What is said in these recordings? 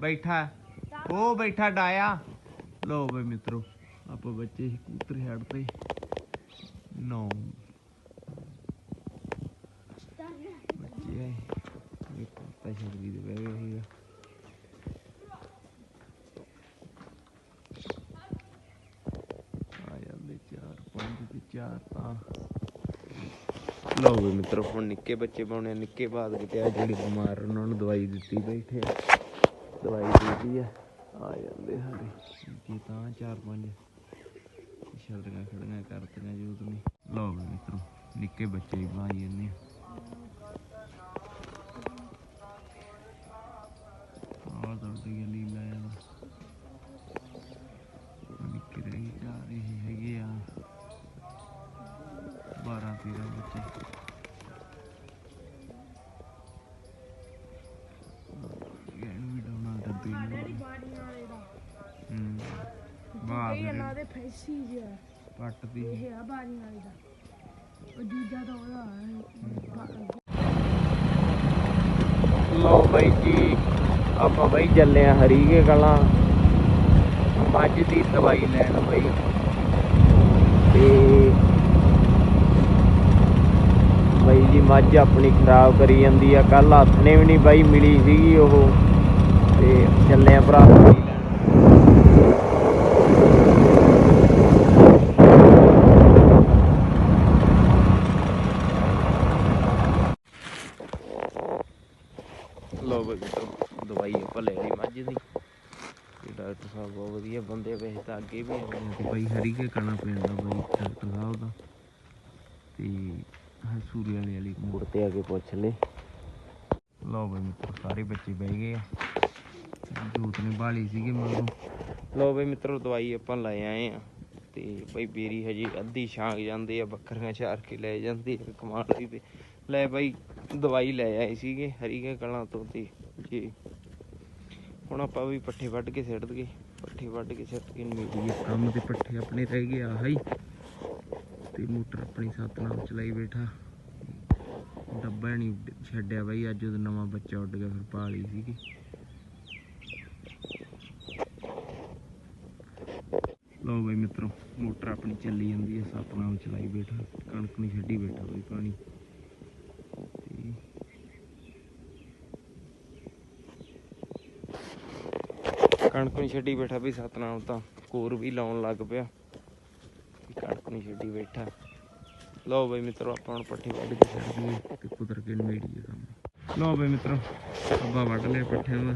ਬੈਠਾ। ਉਹ ਬੈਠਾ ਡਾਇਆ। ਲੋ ਬਈ ਮਿੱਤਰੋ, ਆਪਾਂ ਬੱਚੇ ਸੀ ਕਬੂਤਰ ਛੱਡ ਤੇ। ਨੌ। ਬੱਚੇ ਇਹ ਕੁੱਤਾ ਛੱਡ ਵੀ ਦੇ ਬਹਿ ਗਿਆ ਸੀਗਾ। ਆ ਜਾਂਦੇ ਚਾਰ ਪੰਜ ਤੇ ਚਾਰ ਤਾਂ। ਲਓ ਵੀ ਮਿੱਤਰੋ, ਹੁਣ ਨਿੱਕੇ ਬੱਚੇ ਪਾਉਣੇ ਨਿੱਕੇ ਬਾਅਦ ਕਿਤੇ ਆ ਜਿਹੜੇ ਬਿਮਾਰ ਉਹਨਾਂ ਨੂੰ ਦਵਾਈ ਦਿੱਤੀ ਬੈਠੇ ਆ। ਦਵਾਈ ਦਿੱਤੀ ਆ ਆ ਜਾਂਦੇ ਸਾਡੇ ਜੀ ਤਾਂ ਚਾਰ ਪੰਜ ਛਲਦੀਆਂ ਖੜੀਆਂ ਕਰਤੀਆਂ ਜੋ ਤੁਸੀਂ ਲਓ ਵੀ ਮਿੱਤਰੋ, ਨਿੱਕੇ ਬੱਚੇ ਹੀ ਬਣਾਈ ਜਾਂਦੇ ਆ। ਆਹ ਦਰਦੀ ਗਲੀ ਲਾਇਆ ਵਾ। ਨਿੱਕੇ ਰਹਿ ਗਏ ਰਹੇ ਹੈਗੇ ਆ। 12 13 ਬੱਚੇ। ਦੇ ਫੈਸੀ ਜਿਹਾ ਪੱਟ ਦੀ ਇਹ ਆ ਬਾੜੀਆਂ ਵਾਲੇ ਦਾ। ਉਹ ਦੂਜਾ ਤਾਂ ਉਹਦਾ ਹੈ ਲਓ ਬਾਈ ਜੀ ਆਪਾਂ ਬਾਈ ਚੱਲੇ ਆ ਹਰੀਕੇ ਕਲਾਂ। ਮੱਝ ਦੀ ਦਵਾਈ ਲੈਣ ਬਾਈ। ਤੇ ਬਾਈ ਜੀ ਮੱਝ ਆਪਣੀ ਖਰਾਬ ਕਰੀ ਜਾਂਦੀ ਆ। ਕੱਲ ਹੱਥ ਨੇ ਵੀ ਨਹੀਂ ਬਾਈ ਮਿਲੀ ਸੀਗੀ ਉਹ। ਤੇ ਚੱਲੇ ਆ ਭਰਾ ਦਵਾਈ ਲੈਣ ਲਓ ਬਈ ਮਿੱਤਰੋ ਦਵਾਈ ਆਪਾਂ ਲੈ ਲਈ ਮੱਝ ਦੀ ਤੇ ਡਾਕਟਰ ਸਾਹਿਬ ਬਹੁਤ ਵਧੀਆ ਬੰਦੇ ਅੱਗੇ ਵੀ ਆਏ ਬਾਈ ਹਰੀ ਕੇ ਕਣਾ ਪੈਂਦਾ ਬਾਈ ਡਾਕਟਰ ਸਾਹਿਬ ਦਾ ਤੇ ਹਸੂਰੀ ਵਾਲੇ ਵਾਲੀ ਮੋੜ। ਤੇ ਆ ਕੇ ਪੁੱਛ ਲੈ। ਲਓ ਬਈ ਮਿੱਤਰੋ ਸਾਰੇ ਬੱਚੇ ਬਹਿ ਗਏ ਆ। ਜੂਤ ਨੇ ਬਾਲੀ ਸੀਗੇ ਮਗਰੋਂ। ਲਓ ਬਈ ਮਿੱਤਰੋ ਦਵਾਈ ਆਪਾਂ ਲੈ ਆਏ ਆ। ਤੇ ਬਈ ਬੇਰੀ ਹਜੇ ਅੱਧੀ ਛਾਂਗ ਜਾਂਦੇ ਆ ਬੱਕਰੀਆਂ ਚਾਰ ਕੇ ਲੈ ਜਾਂਦੇ ਆ ਕਮਾਲ ਦੀ ਤੇ। ਲੈ ਬਾਈ ਦਵਾਈ ਲੈ ਆਏ ਸੀਗੇ ਹਰੀਕੇ ਕਲਾਂ ਤੋਂ ਤੇ। ਜੀ ਹੁਣ ਆਪਾਂ ਵੀ ਪੱਠੇ ਵੱਢ ਕੇ ਸਿੱਟ ਦਈਏ। ਪੱਠੇ ਵੱਢ ਕੇ ਸਿੱਟ ਕੇ ਮੇਰੀ ਕੰਮ ਤੇ ਪੱਠੇ ਆਪਣੇ ਰਹਿ ਗਏ ਆਹ। ਹੀ ਤੇ ਮੋਟਰ ਆਪਣੀ ਸਤਨਾਮ ਚਲਾਈ ਬੈਠਾ। ਡੱਬਾ ਨਹੀਂ ਛੱਡਿਆ ਬਾਈ, ਅੱਜ ਉਹਦਾ ਨਵਾਂ ਬੱਚਾ ਉੱਡ ਗਿਆ, ਫਿਰ ਪਾਲੀ ਸੀਗੀ। ਲਓ ਬਾਈ ਮਿੱਤਰੋ, ਮੋਟਰ ਆਪਣੀ ਚੱਲੀ ਜਾਂਦੀ ਹੈ, ਸਤਨਾਮ ਚਲਾਈ ਬੈਠਾ, ਕਣਕ ਨਹੀਂ ਛੱਡੀ ਬੈਠਾ ਬਈ, ਪਾਣੀ ਤੇ ਕਣਕ ਨਹੀਂ ਛੱਡੀ ਬੈਠਾ ਵੀ ਸਤਨਾਮ ਤਾਂ ਕੋਰ ਵੀ ਲਾਉਣ ਲੱਗ ਪਿਆ ਕਣਕ ਨਹੀਂ ਛੱਡੀ ਬੈਠਾ। ਲਓ ਬਈ ਮਿੱਤਰੋ ਆਪਾਂ ਹੁਣ ਪੱਠੇ ਵੱਢ ਕੇ ਛੱਡ ਦਈਏ। ਤੇ ਕੁਦਰ ਕੇ ਨਵੇੜੀਏ ਕੰਮ। ਲਓ ਬਈ ਮਿੱਤਰੋ ਅੱਬਾ ਵੱਢ ਲਿਆ ਪੱਠਿਆਂ ਦਾ।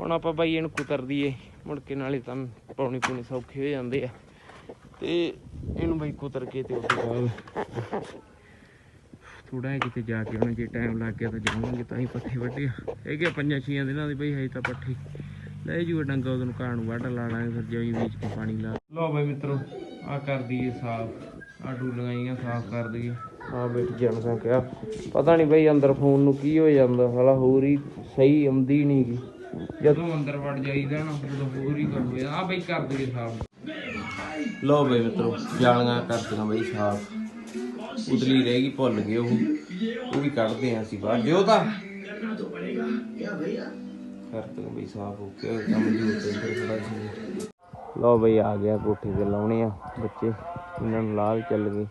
ਹੁਣ ਆਪਾਂ ਬਾਈ ਇਹਨੂੰ ਕੁਤਰ ਦਈਏ ਮੁੜ ਕੇ ਨਾਲੇ ਤਾਂ ਪਾਉਣੀ ਪੂਣੀ ਸੌਖੇ ਹੋ ਜਾਂਦੇ ਆ। ਤੇ ਇਹਨੂੰ ਬਾਈ ਕੁਤਰ ਕੇ ਤੇ ਉਸ ਤੋਂ ਬਾਅਦ ਥੋੜਾ ਜਿਹਾ ਕਿਤੇ ਜਾ ਕੇ ਹੁਣ ਜੇ ਟਾਈਮ ਲੱਗ ਗਿਆ ਤਾਂ ਜਾਵਾਂਗੇ ਤਾਂ ਹੀ ਪੱਠੇ ਵੱਢੇ ਹੈਗੇ ਪੰਜਾਂ ਛੀਆਂ ਦਿਨਾਂ ਦੀ ਬਈ ਹਜੇ ਤਾਂ ਪੱਠੇ। ਲੈ ਜੂ ਡੰਗਾ ਉਹਨੂੰ ਨੂੰ ਘਾਹ ਨੂੰ ਵੱਢ ਲਾਣਾਗੇ ਫਿਰ ਜਿਵੇਂ ਵਿੱਚ ਕੇ ਪਾਣੀ ਲਾ। ਲਓ ਬਈ ਮਿੱਤਰੋ ਆ ਕਰ ਦਈਏ ਸਾਫ਼। ਆ ਡੂਲੀਆਂ ਜਿਹੀਆਂ ਸਾਫ਼ ਕਰ ਦਈਏ। ਆ ਬੈਠ ਜਾਣ ਕਿਹਾ ਪਤਾ ਨਹੀਂ ਬਈ ਅੰਦਰ ਫੋਨ ਨੂੰ ਕੀ ਹੋ ਜਾਂਦਾ ਸਾਲਾ ਹੋਰ ਹੀ ਸਹੀ ਆਉਂਦੀ ਨਹੀਂ ਗੀ। ਜਦੋਂ ਅੰਦਰ ਵੜ ਜਾਈਦਾ ਨਾ ਉਦੋਂ ਹੋਰ ਹੀ ਕਰ ਹੋਇਆ। ਆ ਬਈ ਕਰ ਦਈਏ ਸਾਫ਼। ਲਓ ਬਈ ਮਿੱਤਰੋ ਜਾਲੀਆਂ ਕਰ ਦਿਆਂ ਬਈ ਸਾਫ਼। ਉਤਲੀ ਰਹਿ ਗਈ ਭੁੱਲ ਗਏ ਉਹ। ਉਹ ਵੀ ਕੱਢਦੇ ਆ ਅਸੀਂ ਬਾਹਰ। ਜੋ ਤਾਂ। ਕਰਦੇ ਬਈ ਸਾਫ਼ ਹੋ ਕੇ ਕੰਮ ਜੂ ਤੇ ਫਿਰ ਸੀ। ਲਓ ਬਈ, ਆ ਗਿਆ ਕੋਠੇ ਤੇ ਲਾਉਣੇ ਆ ਬੱਚੇ। ਇਹਨਾਂ ਨੂੰ ਲਾਹ ਵੀ ਚੱਲ ਗਏ।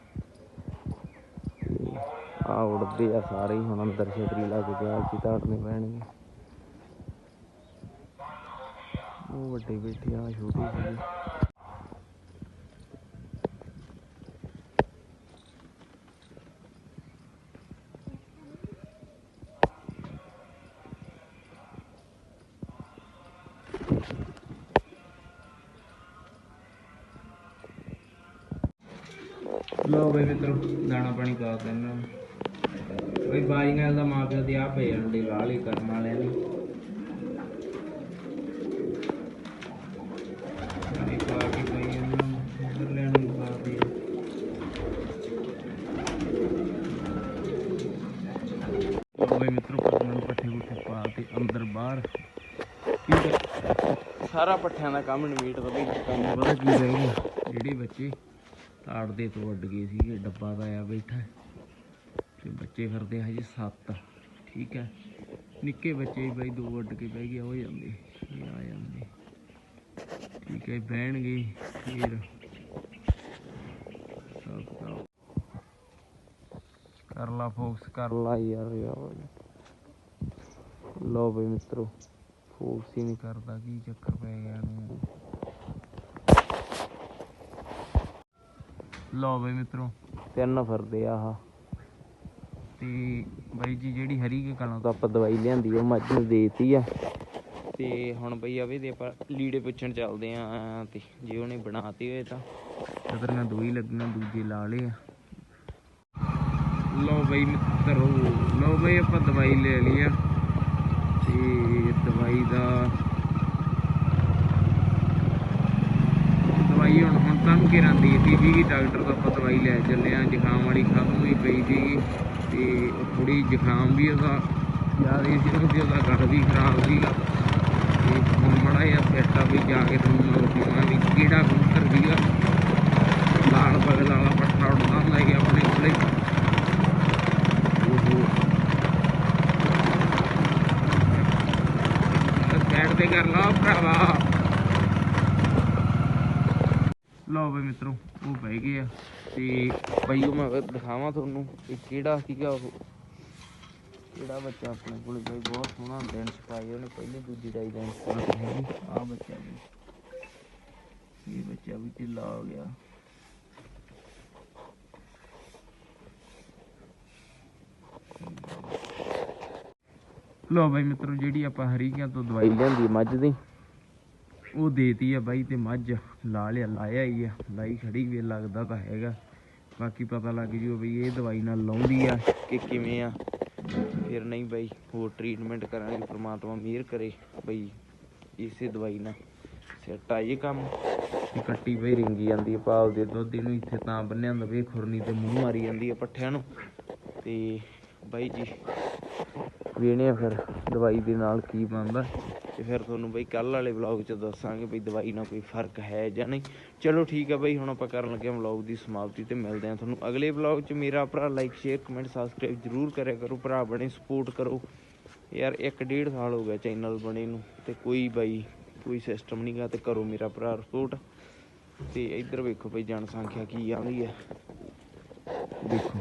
ਆ ਉੜਦੇ ਆ ਸਾਰੇ ਹੀ, ਹੁਣ ਅੰਦਰ ਛਤਰੀ ਲਾ ਕੇ ਜਾਲ ਚ ਤਾੜਨੇ ਪੈਣਗੇ। ਉਹ ਵੱਡੇ ਬੈਠੇ ਆ ਛੋਟੇ ਸੀਗੇ। ਲੋ ਬਈ ਮਿੱਤਰੋ ਦਾਣਾ ਪਾਣੀ ਪਾ ਦਿੱਤਾ ਇਹਨਾਂ ਨੂੰ। ਬਈ ਬਾਜੀਆਂ ਦਾ ਮਾਂ ਪਿਓ ਦੇ ਆ ਪਏ ਅੰਡੇ ਵਾਲੇ ਕਰਨ ਵਾਲਿਆਂ ਨੇ। ਪਾ ਕੇ ਬਈ ਇਹਨਾਂ ਨੂੰ ਇੱਧਰ ਲੈਣ ਨੂੰ ਪਾ ਦੇ ਲੋ ਬਈ ਮਿੱਤਰੋ ਪੱਠਿਆਂ ਨੂੰ ਪੱਠੇ ਪਾ ਕੇ ਅੰਦਰ ਬਾਹਰ। ਸਾਰਾ ਪੱਠਿਆਂ ਦਾ ਕੰਮ ਨਵੀਟ ਦਾ ਬਈ। ਕੰਮ ਪਤਾ ਕੀ ਰਹਿ ਗਿਆ ਜਿਹੜੇ ਬੱਚੇ ਤਾੜਦੇ ਤੋਂ ਉੱਡ ਗਏ ਸੀਗੇ, ਡੱਬਾ ਦਾ ਆ ਬੈਠਾ। ਤੇ ਬੱਚੇ ਫਿਰਦੇ ਆ ਹਜੇ 7 ਠੀਕ ਹੈ। ਨਿੱਕੇ ਬੱਚੇ ਵੀ ਦੋ ਅੱਡ ਕੇ ਬਹਿ ਗਏ ਹੋ ਜਾਂਦੇ, ਇਹ ਆ ਜਾਂਦੇ। ਠੀਕ ਹੈ, ਬਹਿਣਗੇ ਫਿਰ। ਸਭ ਕਰ ਲਾ ਫੋਕਸ, ਕਰ ਲਾ ਯਾਰ ਯਾਰ ਲੋ ਬਈ ਮਿੱਤਰੋ, ਫੋਕਸ ਹੀ ਨਹੀਂ ਕਰਦਾ, ਕੀ ਚੱਕਰ ਪੈ ਗਿਆ ਇਹਨੂੰ। ਲੋ ਬਈ ਮਿੱਤਰੋ। ਤਿੰਨ ਫਿਰਦੇ ਆ ਆਹ। ਤੇ ਬਾਈ ਜੀ ਜਿਹੜੀ ਹਰੀ ਕੇ ਕਲਾਂ ਤੋਂ ਆਪਾਂ ਦਵਾਈ ਲਿਆਂਦੀ ਉਹ ਮੱਝ ਨੂੰ ਦੇਤੀ ਆ। ਤੇ ਹੁਣ ਬਈ ਆਵੇ ਦੇ ਆਪਾਂ ਲੀੜੇ ਪੁੱਛਣ ਚੱਲਦੇ ਆ ਤੇ ਜੇ ਉਹਨੇ ਬਣਾਤੀ ਹੋਏ ਤਾਂ। ਤਦਰੀਆਂ ਦੋ ਹੀ ਲੱਗਣਾ ਦੂਜੇ ਲਾ ਲਏ ਆ। ਲਓ ਬਈ ਮਿੱਤਰੋ ਲਓ ਬਈ ਆਪਾਂ ਦਵਾਈ ਲੈ ਲਈ ਆ। ਤੇ ਦਵਾਈ ਦਾ ਦਵਾਈ ਹੁਣ ਹੁਣ ਤੁਹਾਨੂੰ ਕਿਰਾਂ ਦੀ ਸੀਗੀ ਡਾਕਟਰ ਤੋਂ ਆਪਾਂ ਦਵਾਈ ਲੈ ਚੱਲੇ ਆ ਜ਼ੁਕਾਮ ਵਾਲੀ ਖਤਮ ਹੋਈ ਪਈ ਸੀਗੀ ਤੇ ਥੋੜੀ ਜ਼ੁਕਾਮ ਵੀ ਉਹਦਾ ਜ਼ਿਆਦਾ ਸੀ ਕਿਉਂਕਿ ਉਹਦਾ ਗੜ ਵੀ ਖਰਾਬ ਸੀਗਾ। ਤੇ ਹੁਣ ਮੜਾ ਜਿਹਾ ਸੈੱਟ ਵੀ ਜਾ ਕੇ ਤੁਹਾਨੂੰ ਦਿਖਾਉਣਾ ਵੀ ਕਿਹੜਾ ਕਬੂਤਰ ਸੀਗਾ। ਲਾਲ ਬਗਲ ਵਾਲਾ ਪੱਠਾ ਉੱਡਦਾ ਹੁੰਦਾ ਸੀ ਆਪਣੇ ਕੋਲੇ। ਸਾਈਡ ਤੇ ਕਰ ਲਾ ਭਰਾਵਾ। ਲਓ ਬਈ ਮਿੱਤਰੋ ਉਹ ਬਹਿ ਗਏ ਆ ਤੇ ਬਈ ਉਹ ਮੈਂ ਦਿਖਾਵਾਂ ਤੁਹਾਨੂੰ ਕਿ ਕਿਹੜਾ ਸੀਗਾ ਉਹ। ਕਿਹੜਾ ਬੱਚਾ ਆਪਣੇ ਕੋਲ ਬਈ ਬਹੁਤ ਸੋਹਣਾ ਡੈਂਸ ਪਾਇਆ ਉਹਨੇ ਪਹਿਲੇ ਦੂਜੀ ਡਾਈ ਡੈਂਸ ਪਾਈ ਆ ਬੱਚਾ ਵੀ। ਇਹ ਬੱਚਾ ਵੀ ਢਿੱਲਾ ਹੋ ਗਿਆ। ਲੋ ਬਾਈ ਮਿੱਤਰੋ ਜਿਹੜੀ ਆਪਾਂ ਹਰੀਕਿਆਂ ਤੋਂ ਦਵਾਈ ਲਿਆਂਦੀ ਮੱਝ ਦੀ ਉਹ ਦੇਤੀ ਆ ਬਾਈ ਤੇ ਮੱਝ। ਲਾ ਲਿਆ, ਲਾਇਆ ਹੀ ਆ, ਲਾਈ ਖੜੀ ਵੀ ਲੱਗਦਾ ਤਾਂ ਹੈਗਾ। ਬਾਕੀ ਪਤਾ ਲੱਗ ਜੂ ਬਈ ਇਹ ਦਵਾਈ ਨਾਲ ਲਾਉਂਦੀ ਆ ਕਿ ਕਿਵੇਂ ਆ। ਫਿਰ ਨਹੀਂ ਬਾਈ, ਹੋਰ ਟ੍ਰੀਟਮੈਂਟ ਕਰਾਂਗੇ, ਪ੍ਰਮਾਤਮਾ ਮਿਹਰ ਕਰੇ ਬਈ ਇਸੇ ਦਵਾਈ ਨਾਲ। ਸੈੱਟ ਆ ਜੇ ਕੰਮ। ਕੱਟੀ ਬਈ ਰਿੰਗੀ ਜਾਂਦੀ ਆ ਪਾਲ ਦੇ ਦੁੱਧ ਇਹਨੂੰ ਇੱਥੇ ਤਾਂ ਬੰਨਿਆ ਹੁੰਦਾ ਵੀ ਖੁਰਨੀ ਤੇ ਮੂੰਹ ਮਾਰੀ ਜਾਂਦੀ ਆ ਪੱਠਿਆਂ ਨੂੰ। ਤੇ ਬਾਈ ਜੀ ਵੇਣੇ ਆ ਫਿਰ ਦਵਾਈ ਦੇ ਨਾਲ ਕੀ ਬਣਦਾ। ਤੇ ਫਿਰ ਤੁਹਾਨੂੰ ਬਈ ਕੱਲ ਵਾਲੇ ਵਲੌਗ 'ਚ ਦੱਸਾਂਗੇ ਬਈ ਦਵਾਈ ਨਾਲ ਕੋਈ ਫ਼ਰਕ ਹੈ ਜਾਂ ਨਹੀਂ। ਚਲੋ ਠੀਕ ਆ ਬਈ, ਹੁਣ ਆਪਾਂ ਕਰਨ ਲੱਗੇ ਹਾਂ ਵਲੌਗ ਦੀ ਸਮਾਪਤੀ ਤੇ ਮਿਲਦੇ ਹਾਂ ਤੁਹਾਨੂੰ ਅਗਲੇ ਵਲੌਗ 'ਚ। ਮੇਰਾ ਭਰਾ ਲਾਈਕ ਸ਼ੇਅਰ ਕਮੈਂਟ ਸਬਸਕ੍ਰਾਈਬ ਜਰੂਰ ਕਰਿਆ ਕਰੋ। ਭਰਾ ਬਣੇ ਸਪੋਰਟ ਕਰੋ। ਯਾਰ ਇੱਕ ਡੇਢ ਸਾਲ ਹੋ ਗਿਆ ਚੈਨਲ ਬਣੇ ਨੂੰ ਤੇ ਕੋਈ ਬਾਈ, ਕੋਈ ਸਿਸਟਮ ਨਹੀਂਗਾ ਤੇ ਕਰੋ ਮੇਰਾ ਭਰਾ ਸਪੋਰਟ ਤੇ ਇੱਧਰ ਵੇਖੋ ਬਈ ਜਨਸੰਖਿਆ ਕੀ ਆਉਂਦੀ ਹੈ। ਦੇਖੋ।